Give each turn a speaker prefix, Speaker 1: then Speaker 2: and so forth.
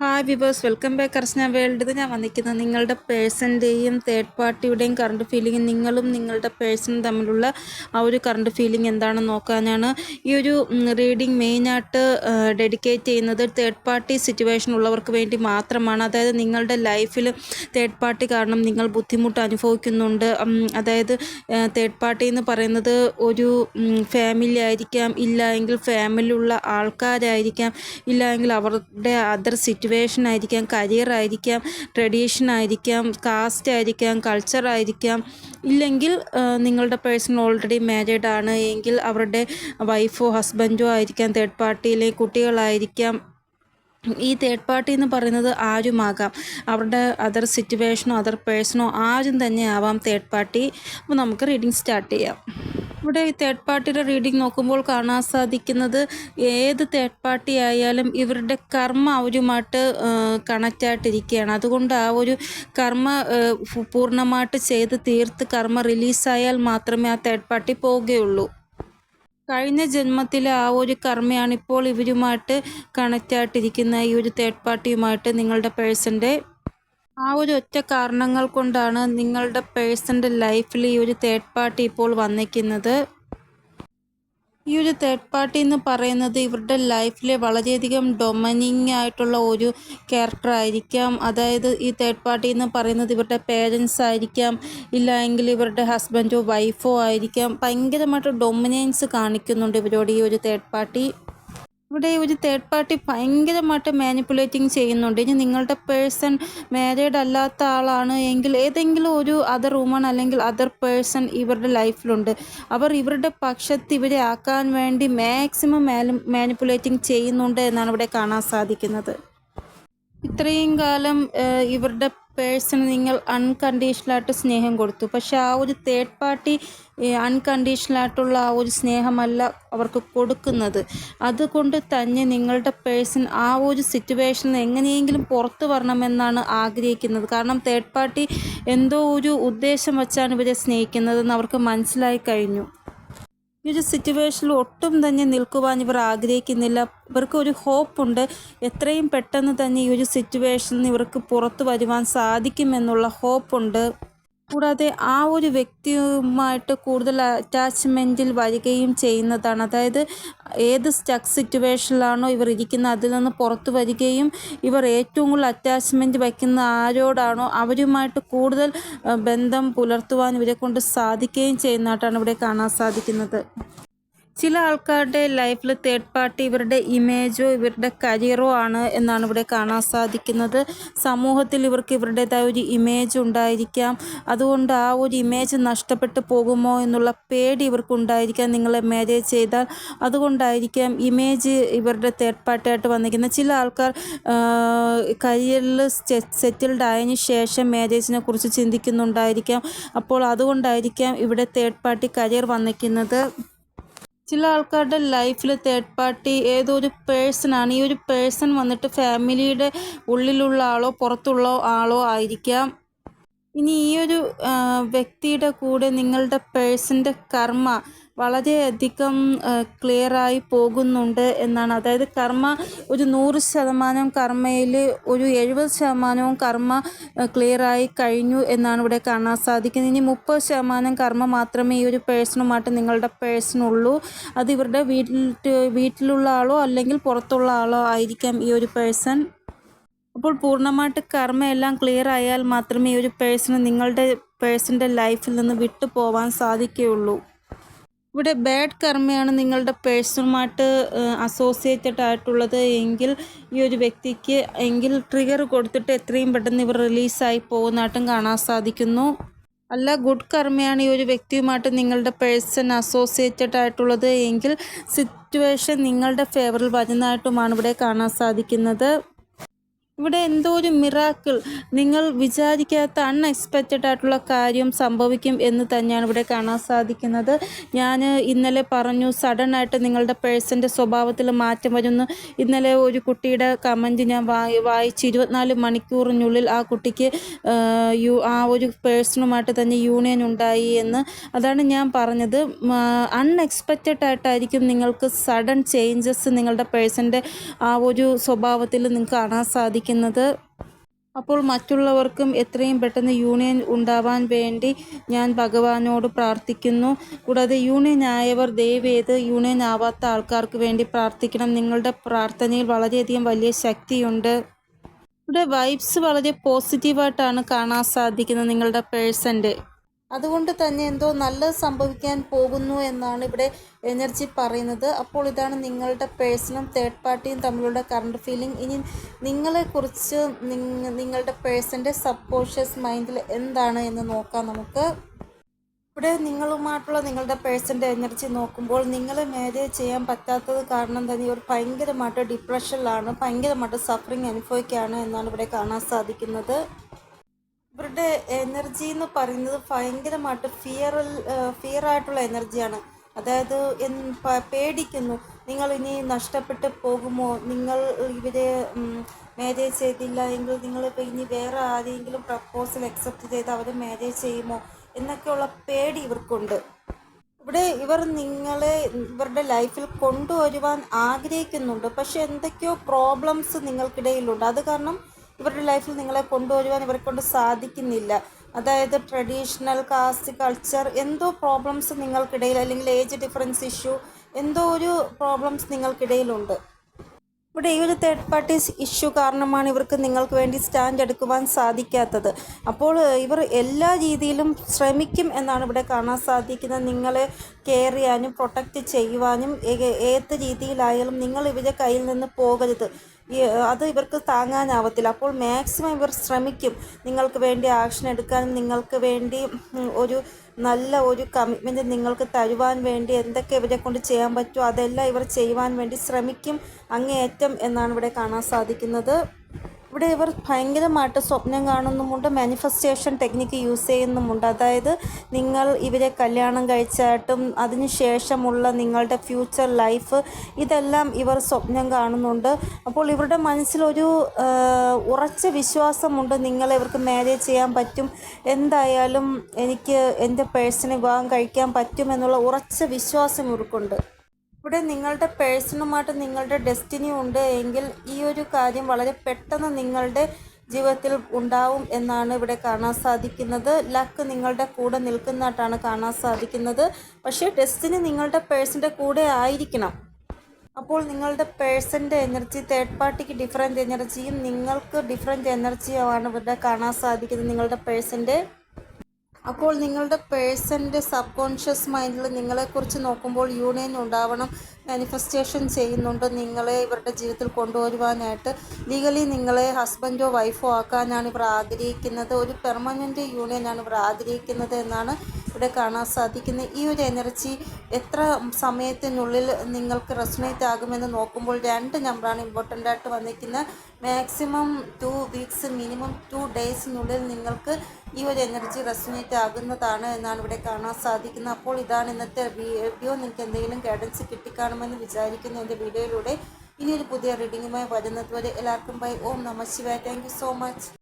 Speaker 1: Hi viewers welcome back Archana world ഇത് ഞാൻ വന്നിരിക്കുന്നത് നിങ്ങളുടെ പേഴ്സന്റെയും തേർഡ് പാർട്ടിയുടെയും കറണ്ട് ഫീലിംഗ് നിങ്ങളും നിങ്ങളുടെ പേഴ്സണും തമ്മിലുള്ള ആ ഒരു കറണ്ട് ഫീലിംഗ് എന്താണെന്ന് നോക്കാനാണ്. ഈ ഒരു റീഡിംഗ് മെയിനായിട്ട് ഡെഡിക്കേറ്റ് ചെയ്യുന്നത് തേർഡ് പാർട്ടി സിറ്റുവേഷൻ ഉള്ളവർക്ക് വേണ്ടി മാത്രമാണ്. അതായത് നിങ്ങളുടെ ലൈഫിൽ തേർഡ് പാർട്ടി കാരണം നിങ്ങൾ ബുദ്ധിമുട്ട് അനുഭവിക്കുന്നുണ്ട്. അതായത് തേർഡ് പാർട്ടി എന്ന് പറയുന്നത് ഒരു ഫാമിലി ആയിരിക്കാം. ഇല്ല എങ്കിൽ ഫാമിലിയുള്ള ആൾക്കാരായിരിക്കാം. ഇല്ല എങ്കിൽ അവരുടെ അതർ സിറ്റുവേഷൻ ആയിരിക്കാം കരിയർ ആയിരിക്കാം ട്രഡീഷൻ ആയിരിക്കാം കാസ്റ്റ് ആയിരിക്കാം കൾച്ചർ ആയിരിക്കാം. ഇല്ലെങ്കിൽ നിങ്ങളുടെ പേഴ്സൺ ഓൾറെഡി മാരീഡ് ആണ്. എങ്കിൽ അവരുടെ വൈഫോ ഹസ്ബൻഡോ ആയിരിക്കാം തേർഡ് പാർട്ടിയിലെ കുട്ടികളായിരിക്കാം. ഈ തേർഡ് പാർട്ടി എന്ന് പറയുന്നത് ആരുമാകാം? അവരുടെ അതർ സിറ്റുവേഷനോ അതർ പേഴ്സണോ ആരും തന്നെ ആവാം തേർഡ് പാർട്ടി അപ്പോൾ നമുക്ക് റീഡിങ് സ്റ്റാർട്ട് ചെയ്യാം. ഇവിടെ ഈ തേർഡ് പാർട്ടിയുടെ റീഡിംഗ് നോക്കുമ്പോൾ കാണാൻ സാധിക്കുന്നത് ഏത് തേർഡ് പാർട്ടി ആയാലും ഇവരുടെ കർമ്മ അവരുമായിട്ട് കണക്റ്റ് ആയിട്ടിരിക്കുകയാണ്. അതുകൊണ്ട് ആ ഒരു കർമ്മ പൂർണമായിട്ട് ചെയ്ത് തീർത്ത് കർമ്മ റിലീസായാൽ മാത്രമേ ആ തേർഡ് പാർട്ടി പോവുകയുള്ളൂ. കഴിഞ്ഞ ജന്മത്തിലെ ആ ഒരു കർമ്മയാണ് ഇപ്പോൾ ഇവരുമായിട്ട് കണക്റ്റ് ആയിട്ടിരിക്കുന്ന ഈ ഒരു തേർഡ് പാർട്ടിയുമായിട്ട് നിങ്ങളുടെ പേഴ്സന്റെ ആ ഒരു ഒറ്റ കാരണങ്ങൾ കൊണ്ടാണ് നിങ്ങളുടെ പേഴ്സന്റെ ലൈഫിൽ ഈ ഒരു തേർഡ് പാർട്ടി ഇപ്പോൾ വന്നിരിക്കുന്നത്. ഈ ഒരു തേർഡ് പാർട്ടി എന്ന് പറയുന്നത് ഇവരുടെ ലൈഫിലെ വളരെയധികം ഡൊമനിങ് ആയിട്ടുള്ള ഒരു ക്യാരക്ടർ ആയിരിക്കാം. അതായത് ഈ തേർഡ് പാർട്ടി എന്ന് പറയുന്നത് ഇവരുടെ പേരൻസ് ആയിരിക്കാം ഇല്ലെങ്കിൽ ഇവരുടെ ഹസ്ബൻഡോ വൈഫോ ആയിരിക്കാം. ഭയങ്കരമായിട്ട് ഡൊമിനൻസ് കാണിക്കുന്നുണ്ട് ഇവരോട് ഈ ഒരു തേർഡ് പാർട്ടി ഇവിടെ ഒരു തേർഡ് പാർട്ടി ഭയങ്കരമായിട്ട് മാനിപ്പുലേറ്റിംഗ് ചെയ്യുന്നുണ്ട്. ഇനി നിങ്ങളുടെ പേഴ്സൺ മാരീഡ് അല്ലാത്ത ആളാണ് എങ്കിൽ ഏതെങ്കിലും ഒരു അതർ വുമൺ അല്ലെങ്കിൽ അതർ പേഴ്സൺ ഇവരുടെ ലൈഫിലുണ്ട് അവർ ഇവരുടെ പക്ഷത്ത് ഇവരെ ആക്കാൻ വേണ്ടി മാക്സിമം മാനിപ്പുലേറ്റിംഗ് ചെയ്യുന്നുണ്ട് എന്നാണ് ഇവിടെ കാണാൻ സാധിക്കുന്നത്. ഇത്രയും കാലം ഇവരുടെ പേഴ്സണ് നിങ്ങൾ അൺകണ്ടീഷണലായിട്ട് സ്നേഹം കൊടുത്തു. പക്ഷെ ആ ഒരു തേർഡ് പാർട്ടി അൺകണ്ടീഷണലായിട്ടുള്ള ആ ഒരു സ്നേഹമല്ല അവർക്ക് കൊടുക്കുന്നത്. അതുകൊണ്ട് തന്നെ നിങ്ങളുടെ പേഴ്സൺ ആ ഒരു സിറ്റുവേഷനിൽ എങ്ങനെയെങ്കിലും പുറത്തു വരണമെന്നാണ് ആഗ്രഹിക്കുന്നത്. കാരണം തേർഡ് പാർട്ടി എന്തോ ഒരു ഉദ്ദേശം വച്ചാണ് ഇവരെ സ്നേഹിക്കുന്നതെന്ന് അവർക്ക് മനസ്സിലായി കഴിഞ്ഞു. ഈ ഒരു സിറ്റുവേഷനിൽ ഒട്ടും തന്നെ നിൽക്കുവാൻ ഇവർ ആഗ്രഹിക്കുന്നില്ല. ഇവർക്ക് ഒരു ഹോപ്പുണ്ട് എത്രയും പെട്ടെന്ന് തന്നെ ഈ ഒരു സിറ്റുവേഷനിൽ ഇവർക്ക് പുറത്തു വരുവാൻ സാധിക്കുമെന്നുള്ള ഹോപ്പുണ്ട് കൂടാതെ ആ ഒരു വ്യക്തിയുമായിട്ട് കൂടുതൽ അറ്റാച്ച്മെന്റിൽ വരികയും ചെയ്യുന്നതാണ്. അതായത് ഏത് സ്റ്റക്ക് സിറ്റുവേഷനിലാണോ ഇവർ ഇരിക്കുന്നത് അതിൽ നിന്ന് പുറത്തു വരികയും ഇവർ ഏറ്റവും കൂടുതൽ അറ്റാച്ച്മെന്റ് വയ്ക്കുന്ന ആരോടാണോ അവരുമായിട്ട് കൂടുതൽ ബന്ധം പുലർത്തുവാൻ ഇവരെ കൊണ്ട് സാധിക്കുകയും ചെയ്യുന്നതായിട്ടാണ് ഇവിടെ കാണാൻ സാധിക്കുന്നത്. ചില ആൾക്കാരുടെ ലൈഫിൽ തേർഡ് പാർട്ടി ഇവരുടെ ഇമേജോ ഇവരുടെ കരിയറോ ആണ് എന്നാണ് ഇവിടെ കാണാൻ സാധിക്കുന്നത്. സമൂഹത്തിൽ ഇവർക്ക് ഇവരുടേതായ ഒരു ഇമേജ് ഉണ്ടായിരിക്കാം. അതുകൊണ്ട് ആ ഒരു ഇമേജ് നഷ്ടപ്പെട്ടു പോകുമോ എന്നുള്ള പേടി ഇവർക്ക് ഉണ്ടായിരിക്കാം നിങ്ങളെ മാരേജ് ചെയ്താൽ. അതുകൊണ്ടായിരിക്കാം ഇമേജ് ഇവരുടെ തേർഡ് പാർട്ടിയായിട്ട് വന്നിരിക്കുന്നത്. ചില ആൾക്കാർ കരിയറിൽ സെറ്റിൽഡ് ആയതിനു ശേഷം മാരേജിനെ കുറിച്ച് ചിന്തിക്കുന്നുണ്ടായിരിക്കാം. അപ്പോൾ അതുകൊണ്ടായിരിക്കാം ഇവിടെ തേർഡ് പാർട്ടി കരിയർ വന്നിരിക്കുന്നത്. ചില ആൾക്കാരുടെ ലൈഫിൽ തേർഡ് പാർട്ടി ഏതോ ഒരു പേഴ്സണാണ് ഈ ഒരു പേഴ്സൺ വന്നിട്ട് ഫാമിലിയുടെ ഉള്ളിലുള്ള ആളോ പുറത്തുള്ള ആളോ ആയിരിക്കാം. ഇനി ഈ ഒരു വ്യക്തിയുടെ കൂടെ നിങ്ങളുടെ പേഴ്സന്റെ കർമ്മ വളരെയധികം ക്ലിയറായി പോകുന്നുണ്ട് എന്നാണ്. അതായത് കർമ്മ ഒരു നൂറ് ശതമാനം കർമ്മയിൽ ഒരു എഴുപത് ശതമാനവും കർമ്മ ക്ലിയറായി കഴിഞ്ഞു എന്നാണ് ഇവിടെ കാണാൻ സാധിക്കുന്നത്. ഇനി മുപ്പത് ശതമാനം കർമ്മ മാത്രമേ ഈ ഒരു പേഴ്സണുമായിട്ട് നിങ്ങളുടെ പേഴ്സണുള്ളൂ. അത് ഇവരുടെ വീട്ടിൽ വീട്ടിലുള്ള ആളോ അല്ലെങ്കിൽ പുറത്തുള്ള ആളോ ആയിരിക്കാം ഈ ഒരു പേഴ്സൺ. അപ്പോൾ പൂർണമായിട്ട് കർമ്മ എല്ലാം ക്ലിയർ ആയാൽ മാത്രമേ ഈ ഒരു പേഴ്സണ് നിങ്ങളുടെ പേഴ്സന്റെ ലൈഫിൽ നിന്ന് വിട്ടു പോവാൻ സാധിക്കുകയുള്ളൂ. ഇവിടെ ബാഡ് കർമ്മയാണ് നിങ്ങളുടെ പേഴ്സണുമായിട്ട് അസോസിയേറ്റഡ് ആയിട്ടുള്ളത് എങ്കിൽ ഈ ഒരു വ്യക്തിക്ക് എങ്കിൽ ട്രിഗർ കൊടുത്തിട്ട് എത്രയും പെട്ടെന്ന് ഇവർ റിലീസായി പോകുന്നതായിട്ടും കാണാൻ സാധിക്കുന്നു. അല്ല ഗുഡ് കർമ്മയാണ് ഈ ഒരു വ്യക്തിയുമായിട്ട് നിങ്ങളുടെ പേഴ്സൺ അസോസിയേറ്റഡ് ആയിട്ടുള്ളത് എങ്കിൽ സിറ്റുവേഷൻ നിങ്ങളുടെ ഫേവറിൽ വരുന്നതായിട്ടുമാണ് ഇവിടെ കാണാൻ സാധിക്കുന്നത്. ഇവിടെ എന്തോ ഒരു മിറാക്കിൾ നിങ്ങൾ വിചാരിക്കാത്ത അൺഎക്സ്പെക്റ്റഡ് ആയിട്ടുള്ള കാര്യം സംഭവിക്കും എന്ന് തന്നെയാണ് ഇവിടെ കാണാൻ സാധിക്കുന്നത്. ഞാൻ ഇന്നലെ പറഞ്ഞു സഡൻ ആയിട്ട് നിങ്ങളുടെ പേഴ്സന്റെ സ്വഭാവത്തിൽ മാറ്റം വരുന്നു. ഇന്നലെ ഒരു കുട്ടിയുടെ കമന്റ് ഞാൻ വായി വായിച്ച് ഇരുപത്തിനാല് മണിക്കൂറിനുള്ളിൽ ആ കുട്ടിക്ക് യു ആ ഒരു പേഴ്സണുമായിട്ട് തന്നെ യൂണിയൻ ഉണ്ടായി എന്ന്. അതാണ് ഞാൻ പറഞ്ഞത്. അൺഎക്സ്പെക്റ്റഡ് ആയിട്ടായിരിക്കും നിങ്ങൾക്ക് സഡൻ ചേഞ്ചസ് നിങ്ങളുടെ പേഴ്സന്റെ ആ ഒരു സ്വഭാവത്തിൽ നിങ്ങൾക്ക് കാണാൻ സാധിക്കുന്നത്. സാധിക്കുന്നത് അപ്പോൾ മറ്റുള്ളവർക്കും എത്രയും പെട്ടെന്ന് യൂണിയൻ ഉണ്ടാവാൻ വേണ്ടി ഞാൻ ഭഗവാനോട് പ്രാർത്ഥിക്കുന്നു. കൂടാതെ യൂണിയൻ ആയവർ ദയവേത് യൂണിയൻ ആവാത്ത ആൾക്കാർക്ക് വേണ്ടി പ്രാർത്ഥിക്കണം. നിങ്ങളുടെ പ്രാർത്ഥനയിൽ വളരെയധികം വലിയ ശക്തിയുണ്ട്. ഇവിടെ വൈബ്സ് വളരെ പോസിറ്റീവായിട്ടാണ് കാണാൻ സാധിക്കുന്നത് നിങ്ങളുടെ പേഴ്സന്റെ അതുകൊണ്ട് തന്നെ എന്തോ നല്ലത് സംഭവിക്കാൻ പോകുന്നു എന്നാണ് ഇവിടെ എനർജി പറയുന്നത്. അപ്പോൾ ഇതാണ് നിങ്ങളുടെ പേഴ്സണും തേർഡ് പാർട്ടിയും തമ്മിലുള്ള കറണ്ട് ഫീലിംഗ് ഇനി നിങ്ങളെക്കുറിച്ച് നിങ്ങ- നിങ്ങളുടെ പേഴ്സന്റെ സബ് കോൺഷ്യസ് മൈൻഡിൽ എന്താണ് എന്ന് നോക്കാം നമുക്ക്. ഇവിടെ നിങ്ങളുമായിട്ടുള്ള നിങ്ങളുടെ പേഴ്സന്റെ എനർജി നോക്കുമ്പോൾ നിങ്ങളെ മാരേജ് ചെയ്യാൻ പറ്റാത്തത് കാരണം തന്നെ ഇവർ ഭയങ്കരമായിട്ട് ഡിപ്രഷനിലാണ് ഭയങ്കരമായിട്ട് സഫറിങ് അനുഭവിക്കുകയാണ് എന്നാണ് ഇവിടെ കാണാൻ സാധിക്കുന്നത്. ഇവരുടെ എനർജി എന്ന് പറയുന്നത് ഭയങ്കരമായിട്ട് ഫിയർ ഫിയർ ആയിട്ടുള്ള എനർജിയാണ് അതായത് പേടിക്കുന്നു. നിങ്ങൾ ഇനി നഷ്ടപ്പെട്ട് പോകുമോ? നിങ്ങൾ ഇവരെ മാരേജ് ചെയ്തില്ല എങ്കിൽ നിങ്ങൾ ഇപ്പോൾ ഇനി വേറെ ആരെങ്കിലും പ്രപ്പോസൽ അക്സെപ്റ്റ് ചെയ്ത് അവരെ മാരേജ് ചെയ്യുമോ? എന്നൊക്കെയുള്ള പേടി ഇവർക്കുണ്ട്. ഇവിടെ ഇവർ നിങ്ങളെ ഇവരുടെ ലൈഫിൽ കൊണ്ടുവരുവാൻ ആഗ്രഹിക്കുന്നുണ്ട്. പക്ഷെ എന്തൊക്കെയോ പ്രോബ്ലംസ് നിങ്ങൾക്കിടയിലുണ്ട്. അത് കാരണം ഇവരുടെ ലൈഫിൽ നിങ്ങളെ കൊണ്ടുവരുവാൻ ഇവരെ കൊണ്ട് സാധിക്കുന്നില്ല. അതായത് ട്രഡീഷണൽ കാസ്റ്റ് കൾച്ചർ എന്തോ പ്രോബ്ലംസ് നിങ്ങൾക്കിടയിൽ അല്ലെങ്കിൽ ഏജ് ഡിഫറൻസ് ഇഷ്യൂ എന്തോ ഒരു പ്രോബ്ലംസ് നിങ്ങൾക്കിടയിലുണ്ട്. ഇവിടെ ഈ ഒരു തേർഡ് പാർട്ടി ഇഷ്യൂ കാരണമാണ് ഇവർക്ക് നിങ്ങൾക്ക് വേണ്ടി സ്റ്റാൻഡ് എടുക്കുവാൻ സാധിക്കാത്തത്. അപ്പോൾ ഇവർ എല്ലാ രീതിയിലും ശ്രമിക്കും എന്നാണ് ഇവിടെ കാണാൻ സാധിക്കുന്നത്. നിങ്ങളെ കെയർ ചെയ്യാനും പ്രൊട്ടക്റ്റ് ചെയ്യുവാനും ഏത് രീതിയിലായാലും നിങ്ങൾ ഇവരുടെ കയ്യിൽ നിന്ന് പോകരുത്. അത് ഇവർക്ക് താങ്ങാനാവത്തില്ല. അപ്പോൾ മാക്സിമം ഇവർ ശ്രമിക്കും. നിങ്ങൾക്ക് വേണ്ടി ആക്ഷൻ എടുക്കാനും നിങ്ങൾക്ക് വേണ്ടി ഒരു നല്ല ഒരു കമ്മിറ്റ്മെന്റ് നിങ്ങൾക്ക് തരുവാൻ വേണ്ടി എന്തൊക്കെ ഇവരെ കൊണ്ട് ചെയ്യാൻ പറ്റുമോ അതെല്ലാം ഇവർ ചെയ്യുവാൻ വേണ്ടി ശ്രമിക്കും. അങ്ങേയറ്റം എന്നാണ് ഇവിടെ കാണാൻ സാധിക്കുന്നത്. ഇവിടെ ഇവർ ഭയങ്കരമായിട്ട് സ്വപ്നം കാണുന്നുമുണ്ട്. മാനിഫെസ്റ്റേഷൻ ടെക്നിക്ക് യൂസ് ചെയ്യുന്നുമുണ്ട്. അതായത് നിങ്ങൾ ഇവരെ കല്യാണം കഴിച്ചായിട്ടും അതിനുശേഷമുള്ള നിങ്ങളുടെ ഫ്യൂച്ചർ ലൈഫ് ഇതെല്ലാം ഇവർ സ്വപ്നം കാണുന്നുണ്ട്. അപ്പോൾ ഇവരുടെ മനസ്സിലൊരു ഉറച്ച വിശ്വാസമുണ്ട്. നിങ്ങൾ ഇവർക്ക് മാരേജ് ചെയ്യാൻ പറ്റും. എന്തായാലും എനിക്ക് എന്റെ പേഴ്സണെ വിവാഹം കഴിക്കാൻ പറ്റും എന്നുള്ള ഉറച്ച വിശ്വാസം ഇവർക്കുണ്ട്. ഇവിടെ നിങ്ങളുടെ പേഴ്സണുമായിട്ട് നിങ്ങളുടെ ഡെസ്റ്റിനി ഉണ്ട് എങ്കിൽ ഈ ഒരു കാര്യം വളരെ പെട്ടെന്ന് നിങ്ങളുടെ ജീവിതത്തിൽ ഉണ്ടാവും എന്നാണ് ഇവിടെ കാണാൻ സാധിക്കുന്നത്. ലക്ക് നിങ്ങളുടെ കൂടെ നിൽക്കുന്നതായിട്ടാണ് കാണാൻ സാധിക്കുന്നത്. പക്ഷേ ഡെസ്റ്റിനി നിങ്ങളുടെ പേഴ്സന്റെ കൂടെ ആയിരിക്കണം. അപ്പോൾ നിങ്ങളുടെ പേഴ്സന്റെ എനർജി തേർഡ് പാർട്ടിക്ക് ഡിഫറെന്റ് എനർജിയും നിങ്ങൾക്ക് ഡിഫറെന്റ് എനർജിയുമാണ് ഇവിടെ കാണാൻ സാധിക്കുന്നത് നിങ്ങളുടെ പേഴ്സന്റെ അപ്പോൾ നിങ്ങളുടെ പേഴ്സന്റെ സബ് കോൺഷ്യസ് മൈൻഡിൽ നിങ്ങളെക്കുറിച്ച് നോക്കുമ്പോൾ യൂണിയൻ ഉണ്ടാവണം മാനിഫെസ്റ്റേഷൻ ചെയ്യുന്നുണ്ട് നിങ്ങളെ ഇവരുടെ ജീവിതത്തിൽ കൊണ്ടുവരുവാനായിട്ട്. ലീഗലി നിങ്ങളെ ഹസ്ബൻഡോ വൈഫോ ആക്കാനാണ് ഇവർ ആഗ്രഹിക്കുന്നത്. ഒരു പെർമനന്റ് യൂണിയനാണ് ഇവർ ആഗ്രഹിക്കുന്നത് എന്നാണ് ഇവിടെ കാണാൻ സാധിക്കുന്നത് ഈ ഒരു എനർജി എത്ര സമയത്തിനുള്ളിൽ നിങ്ങൾക്ക് റെസണേറ്റ് ആകുമെന്ന് നോക്കുമ്പോൾ രണ്ട് നമ്പറാണ് ഇമ്പോർട്ടന്റ് ആയിട്ട് വന്നിരിക്കുന്നത്. Maximum two weeks minimum two ഡേയ്സിനുള്ളിൽ നിങ്ങൾക്ക് ഈ ഒരു എനർജി റെസണേറ്റ് ആകുന്നതാണ് എന്നാണ് ഇവിടെ കാണാൻ സാധിക്കുന്നത്. അപ്പോൾ ഇതാണ് ഇന്നത്തെ വീഡിയോ. നിങ്ങൾക്ക് എന്തെങ്കിലും ഗൈഡൻസ് കിട്ടിക്കാണുമെന്ന് വിചാരിക്കുന്നു എന്റെ വീഡിയോയിലൂടെ. ഇനിയൊരു പുതിയ റീഡിങ്ങുമായി വരുന്നതുവരെ എല്ലാവർക്കും ബൈ ഓം നമ ശിവായ. Thank so much